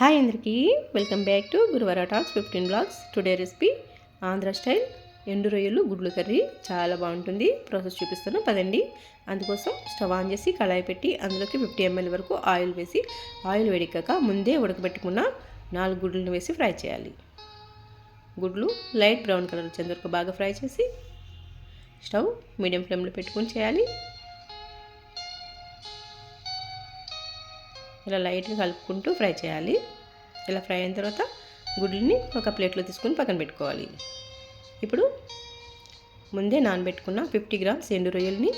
Hi అందరికీ. Welcome back to Guruvara talks fifteen blogs. Today recipe Andhra style ఎండు రొయ్యలు గుడ్లు కర్రీ. చాలా బాగుంటుంది. ప్రాసెస్ చూపిస్తాను పదండి. అందుకోసం స్టవ్ ఆన్ చేసి కళాయి పెట్టి అందులోకి ఫిఫ్టీ ఎంఎల్ వరకు ఆయిల్ వేసి ఆయిల్ వేడికాక ముందే ఉడకబెట్టుకున్న నాలుగు గుడ్లను వేసి ఫ్రై చేయాలి. గుడ్లు లైట్ బ్రౌన్ కలర్ వచ్చేంత వరకు బాగా ఫ్రై చేసి స్టవ్ మీడియం ఫ్లేమ్లో పెట్టుకుని చేయాలి. ఇలా లైట్గా కలుపుకుంటూ ఫ్రై చేయాలి. ఇలా ఫ్రై అయిన తర్వాత గుడ్లని ఒక ప్లేట్లో తీసుకొని పక్కన పెట్టుకోవాలి. ఇప్పుడు ముందే నానబెట్టుకున్న ఫిఫ్టీ గ్రామ్స్ ఎండు రొయ్యల్ని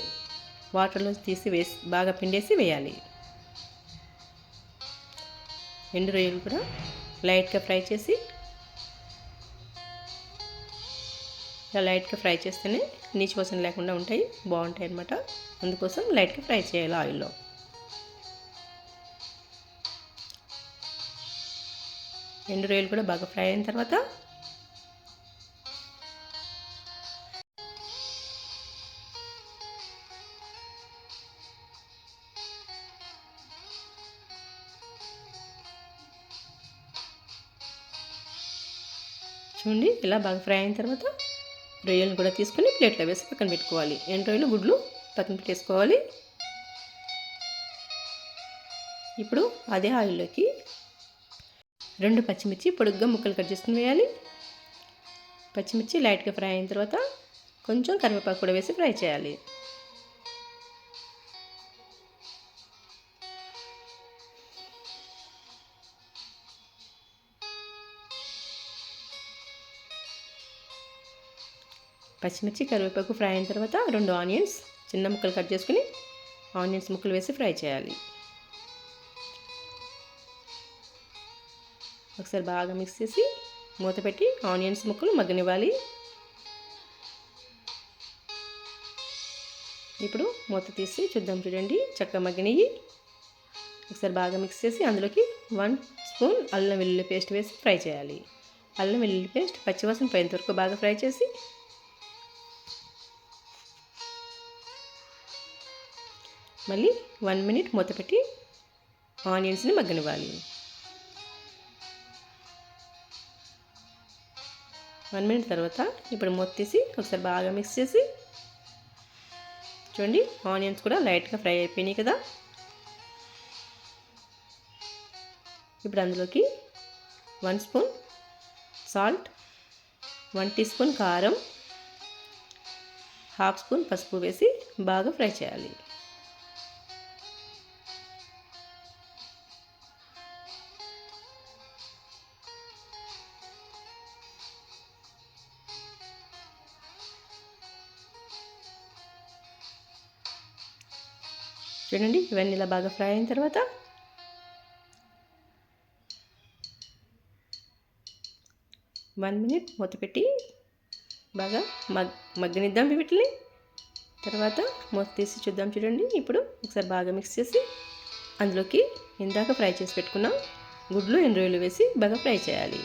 వాటర్లో తీసి వేసి బాగా పిండేసి వేయాలి. ఎండు రొయ్యలు కూడా లైట్గా ఫ్రై చేసి ఇలా లైట్గా ఫ్రై చేస్తేనే నీచు వాసన లేకుండా ఉంటాయి బాగుంటాయి అన్నమాట. అందుకోసం లైట్గా ఫ్రై చేయాలి ఆయిల్లో. ఎండు రొయ్యలు కూడా బాగా ఫ్రై అయిన తర్వాత చూడండి ఇలా బాగా ఫ్రై అయిన తర్వాత రొయ్యలను కూడా తీసుకొని ప్లేట్లో వేసి పక్కన పెట్టుకోవాలి. ఎండు రొయ్యలు గుడ్లు పక్కన పెట్టేసుకోవాలి. ఇప్పుడు అదే ఆయిల్లోకి రెండు పచ్చిమిర్చి పొడుగ్గా ముక్కలు కట్ చేసుకుని వేయాలి. పచ్చిమిర్చి లైట్గా ఫ్రై అయిన తర్వాత కొంచెం కరివేపాకు కూడా వేసి ఫ్రై చేయాలి. పచ్చిమిర్చి కరివేపాకు ఫ్రై అయిన తర్వాత రెండు ఆనియన్స్ చిన్న ముక్కలు కట్ చేసుకుని ఆనియన్స్ ముక్కలు వేసి ఫ్రై చేయాలి. ఒకసారి బాగా మిక్స్ చేసి మూత పెట్టి ఆనియన్స్ ముక్కలు మగ్గనివ్వాలి. ఇప్పుడు మూత తీసి చూద్దాం చూడండి చక్కగా మగ్గనివి ఒకసారి బాగా మిక్స్ చేసి అందులోకి వన్ స్పూన్ అల్లం వెల్లుల్లి పేస్ట్ వేసి ఫ్రై చేయాలి. అల్లం వెల్లుల్లి పేస్ట్ పచ్చివాసన పోయేంత వరకు బాగా ఫ్రై చేసి మళ్ళీ వన్ మినిట్ మూత పెట్టి ఆనియన్స్ని మగ్గనివ్వాలి. వన్ మినిట్ తర్వాత ఇప్పుడు మొత్తేసి ఒకసారి బాగా మిక్స్ చేసి చూడండి ఆనియన్స్ కూడా లైట్గా ఫ్రై అయిపోయినాయి కదా. ఇప్పుడు అందులోకి one spoon salt one teaspoon కారం హాఫ్ స్పూన్ పసుపు వేసి బాగా ఫ్రై చేయాలి. చూడండి ఇవన్నీ ఇలా బాగా ఫ్రై అయిన తర్వాత వన్ మినిట్ మూత పెట్టి బాగా మగ్ మగ్గనిద్దాం వీటిని. తర్వాత మూత తీసి చూద్దాం చూడండి. ఇప్పుడు ఒకసారి బాగా మిక్స్ చేసి అందులోకి ఇందాక ఫ్రై చేసి పెట్టుకున్నాం గుడ్లు ఎండ్రోయిలు వేసి బాగా ఫ్రై చేయాలి.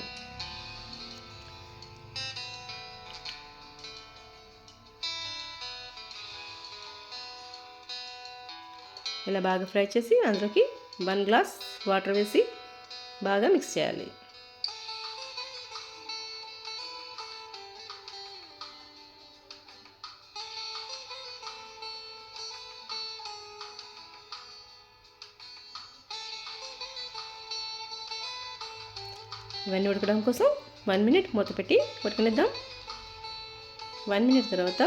ఇలా బాగా ఫ్రై చేసి అందులోకి వన్ గ్లాస్ వాటర్ వేసి బాగా మిక్స్ చేయాలి. ఇవన్నీ ఉడకడం కోసం వన్ మినిట్ మూత పెట్టి ఉడకనిద్దాం. వన్ మినిట్ తర్వాత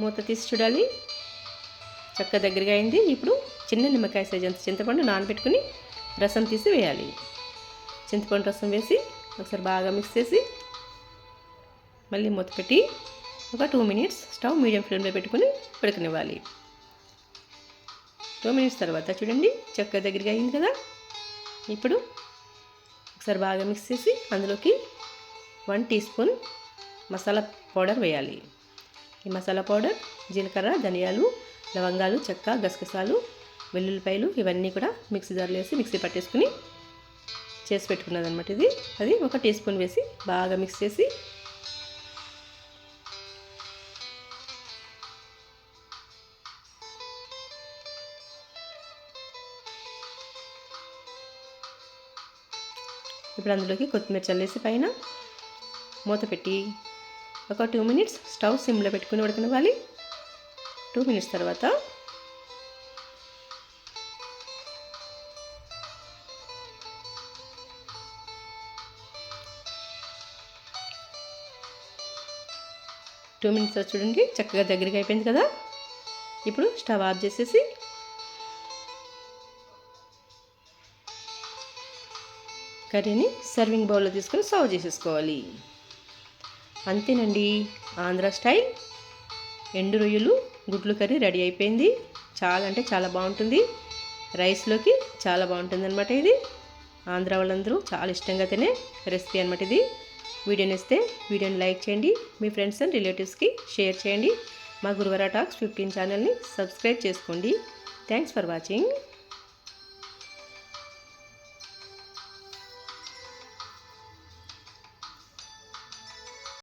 మూత తీసి చూడాలి. చక్క దగ్గరగా అయింది. ఇప్పుడు చిన్న నిమ్మకాయ సైజ్ అంత చింతపండు నానబెట్టుకుని రసం తీసి వేయాలి. చింతపండు రసం వేసి ఒకసారి బాగా మిక్స్ చేసి మళ్ళీ మూత పెట్టి ఒక టూ మినిట్స్ స్టవ్ మీడియం ఫ్లేమ్లో పెట్టుకుని ఉడకనివ్వాలి. టూ మినిట్స్ తర్వాత చూడండి చక్క దగ్గరగా అయింది కదా. ఇప్పుడు ఒకసారి బాగా మిక్స్ చేసి అందులోకి one tea spoon masala powder వేయాలి. ఈ మసాలా పౌడర్ జీలకర్ర ధనియాలు లవంగాలు చెక్క గసగసాలు వెల్లుల్లిపాయలు ఇవన్నీ కూడా మిక్సీ జార్లో వేసి మిక్సీ పట్టేసుకుని చేసి పెట్టుకున్నది అనమాట ఇది. అది ఒక టీ స్పూన్ వేసి బాగా మిక్స్ చేసి ఇప్పుడు అందులోకి కొత్తిమీర చల్లేసి పైన మూత పెట్టి ఒక టూ మినిట్స్ స్టవ్ సిమ్లో పెట్టుకుని ఉడకనివ్వాలి. టూ మినిట్స్ తర్వాత. టూ మినిట్స్ చూడండి చక్కగా దగ్గరికి అయిపోయింది కదా? ఇప్పుడు స్టవ్ ఆఫ్ చేసేసి కర్రీని సర్వింగ్ బౌల్లో తీసుకొని సర్వ్ చేసేసుకోవాలి. అంతేనండి ఆంధ్ర స్టైల్. ఎండు రొయ్యలు గుడ్లు కర్రీ రెడీ అయిపోయింది. చాలా అంటే చాలా బాగుంటుంది. రైస్లోకి చాలా బాగుంటుంది అనమాట ఇది. ఆంధ్ర వాళ్ళందరూ చాలా ఇష్టంగా తినే రెసిపీ అనమాట ఇది. వీడియోని ఇస్తే వీడియోని లైక్ చేయండి. మీ ఫ్రెండ్స్ అండ్ రిలేటివ్స్కి షేర్ చేయండి. మా గురువార టాక్స్ ఫిఫ్టీన్ ఛానల్ని సబ్స్క్రైబ్ చేసుకోండి. Thanks for watching.